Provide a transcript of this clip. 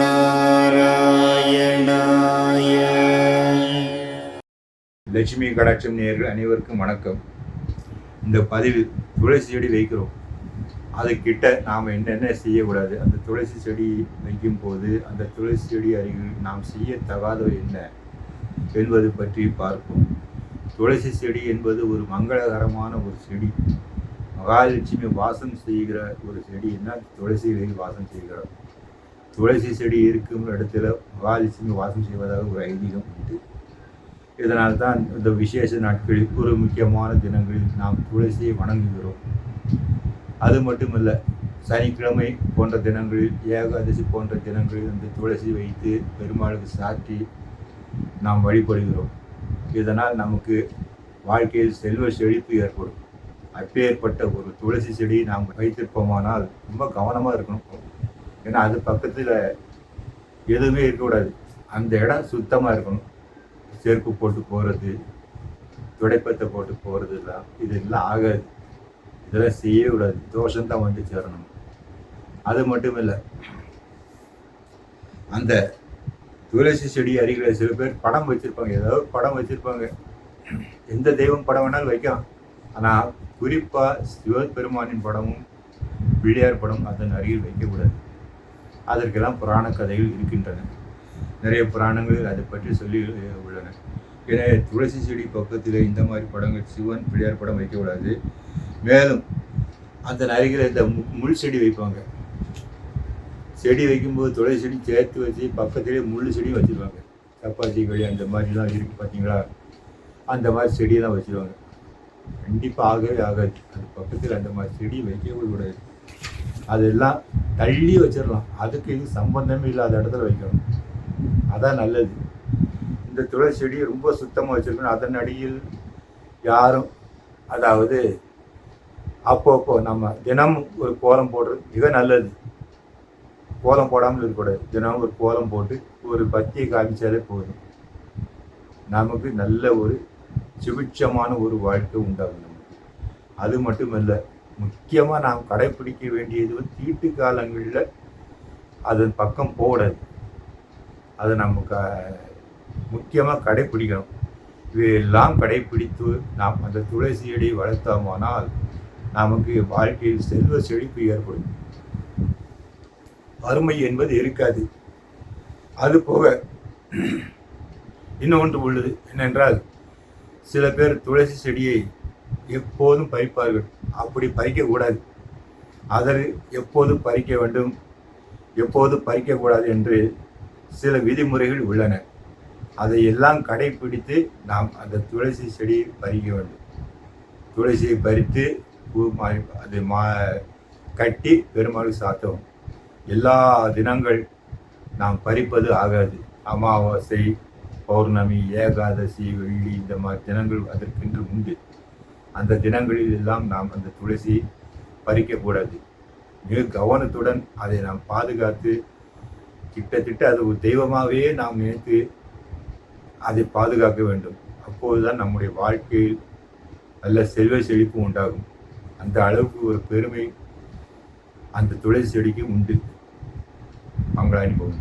நாராயணாய லட்சுமி கடாட்சம் நேயர்கள் அனைவருக்கும் வணக்கம். இந்த பதிவில் துளசி செடி வைக்கிறோம். அதுக்கிட்ட நாம் என்னென்ன செய்யக்கூடாது? அந்த துளசி செடி வைக்கும் போது அந்த துளசி செடி அருகில் நாம் செய்யத்தகாதவை என்ன என்பது பற்றி பார்ப்போம். துளசி செடி என்பது ஒரு மங்களகரமான ஒரு செடி. மகாலட்சுமி வாசம் செய்கிற ஒரு செடி என்ன துளசிகளை வாசம் செய்கிறோம் துளசி செடி இருக்கும் இடத்துல மகாலட்சுமி வாசம் செய்வதாக ஒரு ஐதீகம் உண்டு. இதனால் தான் இந்த விசேஷ நாட்களில் ஒரு முக்கியமான தினங்களில் நாம் துளசியை வணங்குகிறோம். அது மட்டுமல்ல சனிக்கிழமை போன்ற தினங்களில் ஏகாதசி போன்ற தினங்களில் வந்து துளசி வைத்து பெருமாளுக்கு சாற்றி நாம் வழிபடுகிறோம். இதனால் நமக்கு வாழ்க்கையில் செல்வ செழிப்பு ஏற்படும். அப்பேற்பட்ட ஒரு துளசி செடி நாம் வைத்திருப்போமானால் ரொம்ப கவனமாக இருக்கணும். ஏன்னா அது பக்கத்தில் எதுவுமே இருக்கக்கூடாது. அந்த இடம் சுத்தமாக இருக்கணும். செருப்பு போட்டு போகிறது துடைப்பத்தை போட்டு போகிறது எல்லாம் இதெல்லாம் ஆகாது. இதெல்லாம் செய்யவே கூடாது தோஷம்தான் வந்து சேரணும். அது மட்டும் இல்லை அந்த துளசி செடி அருகில் சில பேர் படம் வச்சுருப்பாங்க. ஏதாவது படம் வச்சுருப்பாங்க. எந்த தெய்வம் படம் வேணாலும் வைக்கலாம். ஆனால் குறிப்பாக சிவபெருமானின் படமும் பிள்ளையார் படம் அதன் அருகில் வைக்கக்கூடாது. அதற்கெல்லாம் புராண கதைகள் இருக்கின்றன. நிறைய புராணங்கள் அதை பற்றி சொல்லி உள்ளன. ஏன்னா துளசி செடி பக்கத்தில் இந்த மாதிரி படங்கள் சிவன் பிள்ளையார் படம் வைக்கக்கூடாது. மேலும் அந்த அருகில் இந்த மு- முள் செடி வைப்பாங்க. செடி வைக்கும்போது துளசி செடி சேர்த்து வச்சு பக்கத்திலே முள் செடியும் வச்சுருவாங்க சப்பாத்தி களி அந்த மாதிரிலாம் இருக்குது பார்த்தீங்களா? அந்த மாதிரி செடியெல்லாம் வச்சுருவாங்க. கண்டிப்பாக ஆகவே ஆகாது. அது பக்கத்தில் அந்த மாதிரி செடி வைக்கவே கூடாது. அதெல்லாம் தள்ளி வச்சிடலாம். அதுக்கு இது சம்பந்தமே இல்லாத இடத்துல வைக்கணும். அதான் நல்லது. இந்த துளசி செடியை ரொம்ப சுத்தமாக வச்சிருக்கணும். அதன் அடியில் யாரும் அதாவது அப்பப்போ நம்ம தினமும் ஒரு கோலம் போடுறது மிக நல்லது. கோலம் போடாமல் இருக்கக்கூடாது. தினமும் ஒரு கோலம் போட்டு ஒரு பத்தியை காமிச்சாலே போதும். நமக்கு நல்ல ஒரு சுபிட்சமான ஒரு வாழ்க்கை உண்டாகும் நமக்கு அது மட்டுமல்ல முக்கியமாக நாம் கடைப்பிடிக்க வேண்டியது வந்து தீட்டு காலங்களில் அதன் பக்கம் போடாது அதை நம்ம க முக்கியமாக கடைப்பிடிக்கணும். இவையெல்லாம் கடைப்பிடித்து நாம் அந்த துளசி வளர்த்தோமானால் நமக்கு வாழ்க்கையில் செல்வ செழிப்பு ஏற்படும். வறுமை என்பது இருக்காது. அது போக இன்னொன்று உள்ளது. என்னென்றால் சில பேர் துளசி செடியை எப்போதும் பறிப்பார்கள். அப்படி பறிக்கக்கூடாது அதை எப்போது பறிக்க வேண்டும். எப்போது பறிக்கக்கூடாது என்று சில விதிமுறைகள் உள்ளன. அதை எல்லாம் கடைப்பிடித்து நாம் அந்த துளசி செடியை பறிக்க வேண்டும். துளசியை பறித்து பூ மா அது மா கட்டி பெருமாளுக்கு சாத்தவும். எல்லா தினங்கள் நாம் பறிப்பது ஆகாது. அமாவாசை பௌர்ணமி ஏகாதசி வெள்ளி இந்த மாதிரி தினங்கள் அதற்கென்று உண்டு. அந்த தினங்களில் எல்லாம் நாம் அந்த துளசி பறிக்கக்கூடாது. மிக கவனத்துடன் அதை நாம் பாதுகாத்து கிட்டத்தட்ட அது ஒரு தெய்வமாகவே நாம் நினைத்து அதை பாதுகாக்க வேண்டும். அப்போதுதான் நம்முடைய வாழ்க்கையில் நல்ல செல்வ செழிப்பு உண்டாகும். அந்த அளவுக்கு ஒரு பெருமை அந்த துளசி செடிக்கு உண்டு. மங்கள அனுபவம்